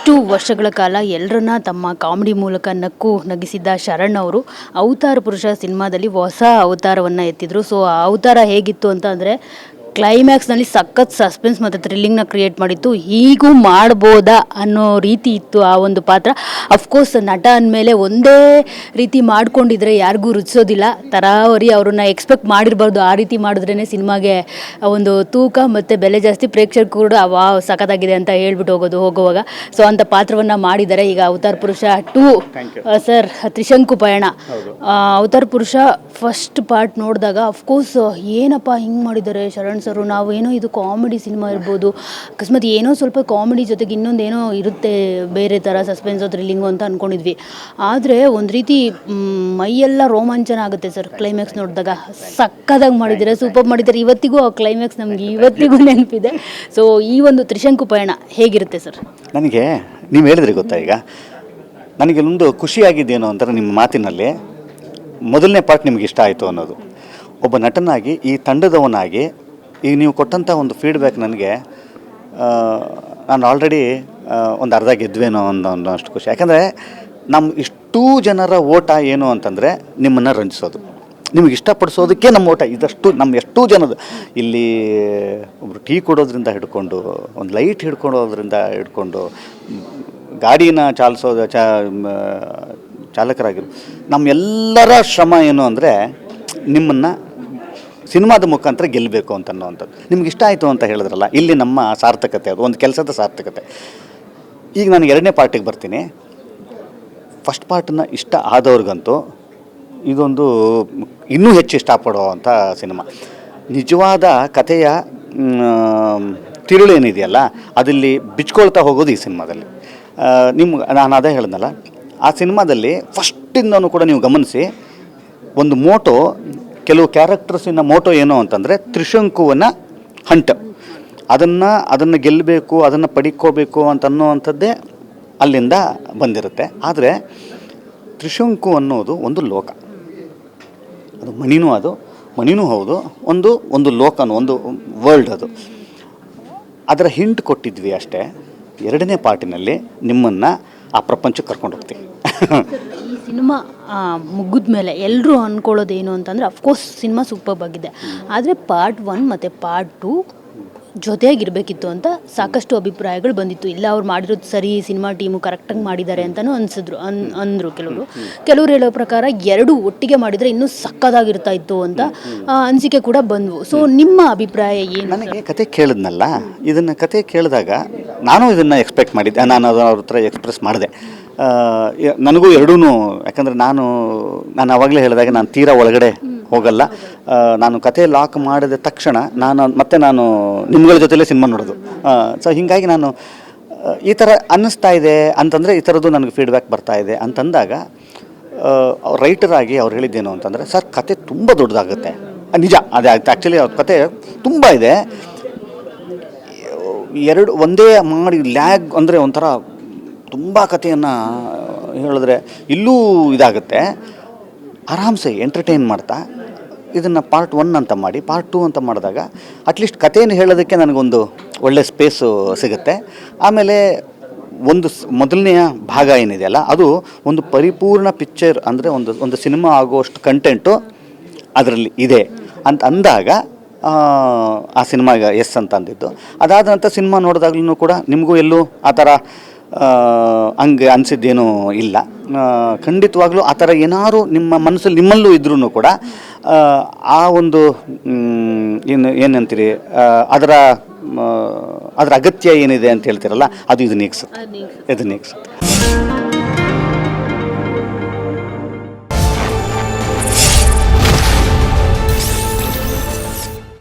ಇಷ್ಟು ವರ್ಷಗಳ ಕಾಲ ಎಲ್ಲರನ್ನ ತಮ್ಮ ಕಾಮಿಡಿ ಮೂಲಕ ನಕ್ಕು ನಗಿಸಿದ್ದ ಶರಣ್ ಅವರು ಅವತಾರ ಪುರುಷ ಸಿನಿಮಾದಲ್ಲಿ ಹೊಸ ಅವತಾರವನ್ನು ಎತ್ತಿದ್ರು. ಸೊ ಆ ಅವತಾರ ಹೇಗಿತ್ತು ಅಂತ ಅಂದರೆ ಕ್ಲೈಮ್ಯಾಕ್ಸ್ನಲ್ಲಿ ಸಖತ್ ಸಸ್ಪೆನ್ಸ್ ಮತ್ತು ಥ್ರಿಲ್ಲಿಂಗ್ನ ಕ್ರಿಯೇಟ್ ಮಾಡಿತ್ತು. ಹೀಗೂ ಮಾಡ್ಬೋದಾ ಅನ್ನೋ ರೀತಿ ಇತ್ತು ಆ ಒಂದು ಪಾತ್ರ. ಅಫ್ಕೋರ್ಸ್ ನಟ ಅಂದಮೇಲೆ ಒಂದೇ ರೀತಿ ಮಾಡ್ಕೊಂಡಿದ್ರೆ ಯಾರಿಗೂ ರುಚಿಸೋದಿಲ್ಲ. ತರಾವರಿ ಅವ್ರನ್ನ ಎಕ್ಸ್ಪೆಕ್ಟ್ ಮಾಡಿರಬಾರ್ದು. ಆ ರೀತಿ ಮಾಡಿದ್ರೇ ಸಿನಿಮಾಗೆ ಒಂದು ತೂಕ ಮತ್ತು ಬೆಲೆ ಜಾಸ್ತಿ. ಪ್ರೇಕ್ಷಕರು ಕೂಡ ವಾ ಸಖತ್ತಾಗಿದೆ ಅಂತ ಹೇಳ್ಬಿಟ್ಟು ಹೋಗೋದು ಹೋಗುವಾಗ. ಸೊ ಅಂಥ ಪಾತ್ರವನ್ನು ಮಾಡಿದ್ದಾರೆ. ಈಗ ಅವತಾರ್ ಪುರುಷ ಟೂ ಸರ್ ತ್ರಿಶಂಕು ಪಯಣ. ಅವತಾರ ಅವತಾರ್ ಪುರುಷ ಫಸ್ಟ್ ಪಾರ್ಟ್ ನೋಡಿದಾಗ ಅಫ್ಕೋರ್ಸ್ ಏನಪ್ಪ ಹಿಂಗೆ ಮಾಡಿದ್ದಾರೆ ಶರಣ್ ಸರು ನಾವು ಏನೋ ಇದು ಕಾಮಿಡಿ ಸಿನಿಮಾ ಇರ್ಬೋದು. ಅಕಸ್ಮಾತ್ ಏನೋ ಸ್ವಲ್ಪ ಕಾಮಿಡಿ ಜೊತೆಗೆ ಇನ್ನೊಂದು ಏನೋ ಇರುತ್ತೆ ಬೇರೆ ಥರ ಸಸ್ಪೆನ್ಸ್ ಥ್ರಿಲ್ಲಿಂಗು ಅಂತ ಅಂದ್ಕೊಂಡಿದ್ವಿ ಆದರೆ ಒಂದು ರೀತಿ ಮೈಯೆಲ್ಲ ರೋಮಾಂಚನ ಆಗುತ್ತೆ ಸರ್ ಕ್ಲೈಮ್ಯಾಕ್ಸ್ ನೋಡಿದಾಗ. ಸಕ್ಕದಾಗಿ ಮಾಡಿದ್ದಾರೆ ಸೂಪರ್ ಮಾಡಿದ್ದಾರೆ ಇವತ್ತಿಗೂ ಆ ಕ್ಲೈಮ್ಯಾಕ್ಸ್ ನಮಗೆ ಇವತ್ತಿಗೂ ನೆನಪಿದೆ. ಸೊ ಈ ಒಂದು ತ್ರಿಶಂಕು ಪಯಣ ಹೇಗಿರುತ್ತೆ ಸರ್? ನನಗೆ, ನೀವು ಹೇಳಿದ್ರೆ ಗೊತ್ತಾ ಈಗ? ನನಗೆ ಒಂದು ಖುಷಿಯಾಗಿದ್ದೇನು ಅಂತಾರೆ ನಿಮ್ಮ ಮಾತಿನಲ್ಲಿ. ಮೊದಲನೇ ಪಾರ್ಟ್ ನಿಮ್ಗೆ ಇಷ್ಟ ಆಯಿತು ಅನ್ನೋದು. ಒಬ್ಬ ನಟನಾಗಿ, ಈ ತಂಡದವನಾಗಿ, ಈಗ ನೀವು ಕೊಟ್ಟಂಥ ಒಂದು ಫೀಡ್ಬ್ಯಾಕ್ ನನಗೆ ನಾನು ಆಲ್ರೆಡಿ ಒಂದು ಅರ್ಧ ಗೆದ್ವೇನೋ ಅನ್ನೋ ಅಷ್ಟು ಖುಷಿ. ಯಾಕಂದರೆ ನಮ್ಮ ಇಷ್ಟೂ ಜನರ ಓಟ ಏನು ಅಂತಂದರೆ ನಿಮ್ಮನ್ನು ರಂಜಿಸೋದು. ನಿಮಗೆ ಇಷ್ಟಪಡಿಸೋದಕ್ಕೆ ನಮ್ಮ ಓಟ. ಇದಷ್ಟು ನಮ್ಮ ಎಷ್ಟೂ ಜನದ ಇಲ್ಲಿ ಒಬ್ಬರು ಟೀ ಕೊಡೋದ್ರಿಂದ ಹಿಡ್ಕೊಂಡು, ಒಂದು ಲೈಟ್ ಹಿಡ್ಕೊಳೋದ್ರಿಂದ ಹಿಡ್ಕೊಂಡು, ಗಾಡಿನ ಚಾಲಿಸೋದು ಚಾ ಚಾಲಕರಾಗಿರು. ನಮ್ಮೆಲ್ಲರ ಶ್ರಮ ಏನು ಅಂದರೆ ನಿಮ್ಮನ್ನು ಸಿನಿಮಾದ ಮುಖಾಂತರ ಗೆಲ್ಲಬೇಕು ಅಂತ ಅನ್ನೋವಂಥದ್ದು. ನಿಮ್ಗೆ ಇಷ್ಟ ಆಯಿತು ಅಂತ ಹೇಳಿದ್ರಲ್ಲ, ಇಲ್ಲಿ ನಮ್ಮ ಸಾರ್ಥಕತೆ ಅದು, ಒಂದು ಕೆಲಸದ ಸಾರ್ಥಕತೆ. ಈಗ ನಾನು ಎರಡನೇ ಪಾರ್ಟಿಗೆ ಬರ್ತೀನಿ. ಫಸ್ಟ್ ಪಾರ್ಟನ್ನ ಇಷ್ಟ ಆದವ್ರಿಗಂತೂ ಇದೊಂದು ಇನ್ನೂ ಹೆಚ್ಚು ಇಷ್ಟಪಡುವಂಥ ಸಿನಿಮಾ. ನಿಜವಾದ ಕಥೆಯ ತಿರುಳೇನಿದೆಯಲ್ಲ, ಅದಲ್ಲಿ ಬಿಚ್ಕೊಳ್ತಾ ಹೋಗೋದು ಈ ಸಿನಿಮಾದಲ್ಲಿ. ನಿಮ್ಗೆ, ನಾನು ಅದೇ ಹೇಳಿದ್ನಲ್ಲ ಆ ಸಿನಿಮಾದಲ್ಲಿ ಫಸ್ಟಿಂದನೂ ಕೂಡ ನೀವು ಗಮನಿಸಿ, ಒಂದು ಮೋಟೋ, ಕೆಲವು ಕ್ಯಾರೆಕ್ಟರ್ಸಿನ ಮೋಟೋ ಏನು ಅಂತಂದರೆ ತ್ರಿಶಂಕುವನ್ನು ಹಂಟ ಅದನ್ನು ಅದನ್ನು ಗೆಲ್ಲಬೇಕು ಅದನ್ನು ಪಡಿಕೋಬೇಕು ಅಂತ ಅನ್ನೋವಂಥದ್ದೇ ಅಲ್ಲಿಂದ ಬಂದಿರುತ್ತೆ. ಆದರೆ ತ್ರಿಶಂಕು ಅನ್ನೋದು ಒಂದು ಲೋಕ. ಅದು ಮಣಿನೂ ಅದು, ಮಣಿನೂ ಹೌದು, ಒಂದು ಒಂದು ಲೋಕನು, ಒಂದು ವರ್ಲ್ಡ್ ಅದು. ಅದರ ಹಿಂಟ್ ಕೊಟ್ಟಿದ್ವಿ ಅಷ್ಟೇ. ಎರಡನೇ ಪಾರ್ಟಿನಲ್ಲಿ ನಿಮ್ಮನ್ನು ಆ ಪ್ರಪಂಚಕ್ಕೆ ಕರ್ಕೊಂಡು ಹೋಗ್ತೀವಿ. ಈ ಸಿನಿಮಾ ಮುಗಿದ ಮೇಲೆ ಎಲ್ಲರೂ ಅಂದ್ಕೊಳ್ಳೋದೇನು ಅಂತಂದರೆ ಅಫ್ಕೋರ್ಸ್ ಸಿನಿಮಾ ಸೂಪರ್ ಆಗಿದೆ. ಆದರೆ ಪಾರ್ಟ್ ಒನ್ ಮತ್ತು ಪಾರ್ಟ್ ಟು ಜೊತೆಯಾಗಿರಬೇಕಿತ್ತು ಅಂತ ಸಾಕಷ್ಟು ಅಭಿಪ್ರಾಯಗಳು ಬಂದಿತ್ತು. ಇಲ್ಲ, ಅವ್ರು ಮಾಡಿರೋದು ಸರಿ, ಸಿನಿಮಾ ಟೀಮು ಕರೆಕ್ಟಾಗಿ ಮಾಡಿದ್ದಾರೆ ಅಂತಲೂ ಅನಿಸಿದ್ರು, ಅನ್, ಅಂದರು ಕೆಲವರು. ಕೆಲವರು ಹೇಳೋ ಪ್ರಕಾರ ಎರಡು ಒಟ್ಟಿಗೆ ಮಾಡಿದರೆ ಇನ್ನೂ ಸಕ್ಕದಾಗಿರ್ತಾ ಇತ್ತು ಅಂತ ಅನಿಸಿಕೆ ಕೂಡ ಬಂದವು. ಸೊ ನಿಮ್ಮ ಅಭಿಪ್ರಾಯ ಏನು ನನಗೆ ಕತೆ ಕೇಳಿದ್ನಲ್ಲ, ಇದನ್ನು ಕತೆ ಕೇಳಿದಾಗ ನಾನು ಇದನ್ನು ಎಕ್ಸ್ಪೆಕ್ಟ್ ಮಾಡಿದ್ದೆ ನಾನು ಅದು ಅವ್ರ ಹತ್ರ ಎಕ್ಸ್ಪ್ರೆಸ್ ಮಾಡಿದೆ. ನನಗೂ ಎರಡೂ ಯಾಕಂದರೆ ನಾನು ನಾನು ಆವಾಗಲೇ ಹೇಳಿದಾಗ ನಾನು ತೀರಾ ಒಳಗಡೆ ಹೋಗಲ್ಲ. ನಾನು ಕತೆ ಲಾಕ್ ಮಾಡಿದ ತಕ್ಷಣ ನಾನು, ಮತ್ತೆ ನಾನು ನಿಮ್ಗಳ ಜೊತೆಲೇ ಸಿನಿಮಾ ನೋಡೋದು. ಸೊ ಹೀಗಾಗಿ ನಾನು ಈ ಥರ ಅನ್ನಿಸ್ತಾ ಇದೆ ಅಂತಂದರೆ ಈ ಥರದ್ದು ನನಗೆ ಫೀಡ್ಬ್ಯಾಕ್ ಬರ್ತಾ ಇದೆ ಅಂತಂದಾಗ ರೈಟರ್ ಆಗಿ ಅವ್ರು ಹೇಳಿದ್ದೇನು ಅಂತಂದರೆ, ಸರ್, ಕತೆ ತುಂಬ ದೊಡ್ಡದಾಗುತ್ತೆ. ನಿಜ, ಅದೇ ಆ್ಯಕ್ಚುಲಿ ಅವ್ರ ಕತೆ ತುಂಬ ಇದೆ. ಎರಡು, ಒಂದೇ ಮಾಡಿ ಲ್ಯಾಗ್ ಅಂದರೆ ಒಂಥರ ತುಂಬ ಕಥೆಯನ್ನು ಹೇಳಿದ್ರೆ ಇಲ್ಲೂ ಇದಾಗುತ್ತೆ. ಆರಾಮ್ಸೆ ಎಂಟರ್ಟೈನ್ ಮಾಡ್ತಾ ಇದನ್ನು ಪಾರ್ಟ್ ಒನ್ ಅಂತ ಮಾಡಿ ಪಾರ್ಟ್ ಟೂ ಅಂತ ಮಾಡಿದಾಗ ಅಟ್ಲೀಸ್ಟ್ ಕಥೆಯನ್ನು ಹೇಳೋದಕ್ಕೆ ನನಗೊಂದು ಒಳ್ಳೆ ಸ್ಪೇಸು ಸಿಗುತ್ತೆ. ಆಮೇಲೆ ಒಂದು ಮೊದಲನೆಯ ಭಾಗ ಏನಿದೆಯಲ್ಲ ಅದು ಒಂದು ಪರಿಪೂರ್ಣ ಪಿಕ್ಚರ್ ಅಂದರೆ ಒಂದು ಒಂದು ಸಿನಿಮಾ ಆಗುವಷ್ಟು ಕಂಟೆಂಟು ಅದರಲ್ಲಿ ಇದೆ ಅಂತ ಅಂದಾಗ ಆ, ಸಿನಿಮಾಗ ಎಸ್ ಅಂತ ಅಂದಿದ್ದು. ಅದಾದ ನಂತರ ಸಿನಿಮಾ ನೋಡಿದಾಗ್ಲೂ ಕೂಡ ನಿಮಗೂ ಎಲ್ಲೂ ಆ ಥರ ಹಂಗೆ ಅನಿಸಿದ್ದೇನೂ ಇಲ್ಲ. ಖಂಡಿತವಾಗ್ಲೂ ಆ ಥರ ಏನಾದರೂ ನಿಮ್ಮ ಮನಸ್ಸಲ್ಲಿ ನಿಮ್ಮಲ್ಲೂ ಇದ್ರೂ ಕೂಡ ಆ, ಆ ಒಂದು ಏನು ಏನಂತೀರಿ ಅದರ ಅದರ ಅಗತ್ಯ ಏನಿದೆ ಅಂತ ಹೇಳ್ತೀರಲ್ಲ ಅದು ಇದು ನೀಗ್ಸುತ್ತೆ ಇದು ನೀಗ್ಸುತ್ತೆ